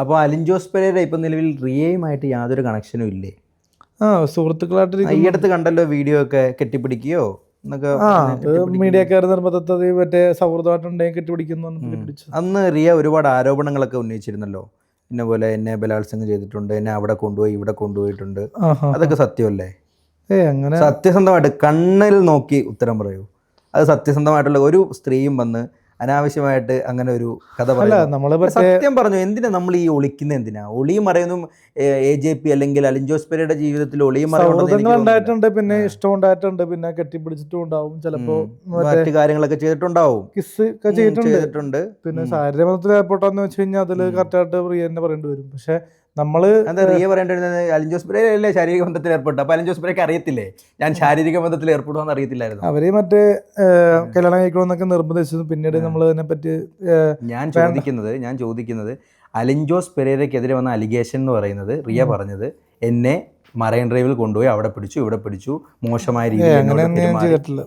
അപ്പോൾ അലിൻജോസ് പെരേര ഇപ്പം നിലവിൽ റിയയുമായിട്ട് യാതൊരു കണക്ഷനും ഇല്ലേ? ആ സുഹൃത്തുക്കളായിട്ട് ഈ അടുത്ത് കണ്ടല്ലോ വീഡിയോ ഒക്കെ കെട്ടിപ്പിടിക്കുകയോ. മീഡിയക്കാർ നിർബന്ധത്തിൽ മറ്റേ സൗഹൃദമായിട്ടുണ്ടെങ്കിൽ കെട്ടിപ്പിടിക്കുന്നു എന്ന് അന്ന് റിയ ഒരുപാട് ആരോപണങ്ങളൊക്കെ ഉന്നയിച്ചിരുന്നല്ലോ. ഇന്ന പോലെ എന്നെ ബലാത്സംഗം ചെയ്തിട്ടുണ്ട് എന്നെ അവിടെ കൊണ്ടുപോയി ഇവിടെ കൊണ്ടുപോയിട്ടുണ്ട്. അതൊക്കെ സത്യമല്ലേ? ഏ അങ്ങനെ. സത്യസന്ധമായിട്ട് കണ്ണിൽ നോക്കി ഉത്തരം പറയൂ. അത് സത്യസന്ധമായിട്ടുള്ള ഒരു സ്ത്രീയും വന്ന് അനാവശ്യമായിട്ട് അങ്ങനെ ഒരു കഥ പറയുന്നത് പറയുന്നു. സത്യം പറഞ്ഞു എന്തിനാ നമ്മൾ ഈ ഒളിക്കുന്ന എന്തിനാ? ഒളിയും മറയുന്നതും എ ജെ പി അല്ലെങ്കിൽ അലിൻജോസ് പെരയുടെ ജീവിതത്തിൽ ഒളിയും ഉണ്ടായിട്ടുണ്ട് പിന്നെ ഇഷ്ടം ഉണ്ടായിട്ടുണ്ട് പിന്നെ കെട്ടിപ്പിടിച്ചിട്ടും ഉണ്ടാവും. ചിലപ്പോ മറ്റേ കാര്യങ്ങളൊക്കെ ചെയ്തിട്ടുണ്ടാവും. കിസ് ഒക്കെ ചെയ്തിട്ടുണ്ട്. പിന്നെ ഉം. ശാരീരബന്ധത്തിൽ ഏർപ്പെട്ടാന്ന് വെച്ച് കഴിഞ്ഞാൽ അതിൽ. കറക്റ്റായിട്ട് പ്രിയ തന്നെ പറയേണ്ടി വരും. പക്ഷെ നമ്മൾ എന്താ റിയ പറയേണ്ടത് അലിൻജോസ് പെരേ അല്ലേ ശാരീരിക ബന്ധത്തിൽ ഏർപ്പെട്ടു അപ്പൊ അലിൻ പെരയ്ക്ക് അറിയത്തില്ലേ? ഞാൻ ശാരീരിക ബന്ധത്തിൽ ഏർപ്പെടുവാന്ന് അറിയത്തില്ലായിരുന്നു. അവർ മറ്റേ കല്യാണം കഴിക്കണമെന്നൊക്കെ നിർബന്ധിച്ചത് പിന്നീട് നമ്മൾ അതിനെ പറ്റി ഞാൻ ചോദിക്കുന്നത് ഞാൻ ചോദിക്കുന്നത് അലിൻജോസ് പെരേരയ്ക്കെതിരെ വന്ന അലിഗേഷൻ എന്ന് പറയുന്നത് റിയ പറഞ്ഞത് എന്നെ മറൈൻ ഡ്രൈവിൽ കൊണ്ടുപോയി അവിടെ പിടിച്ചു ഇവിടെ പിടിച്ചു മോശമായ രീതിയിൽ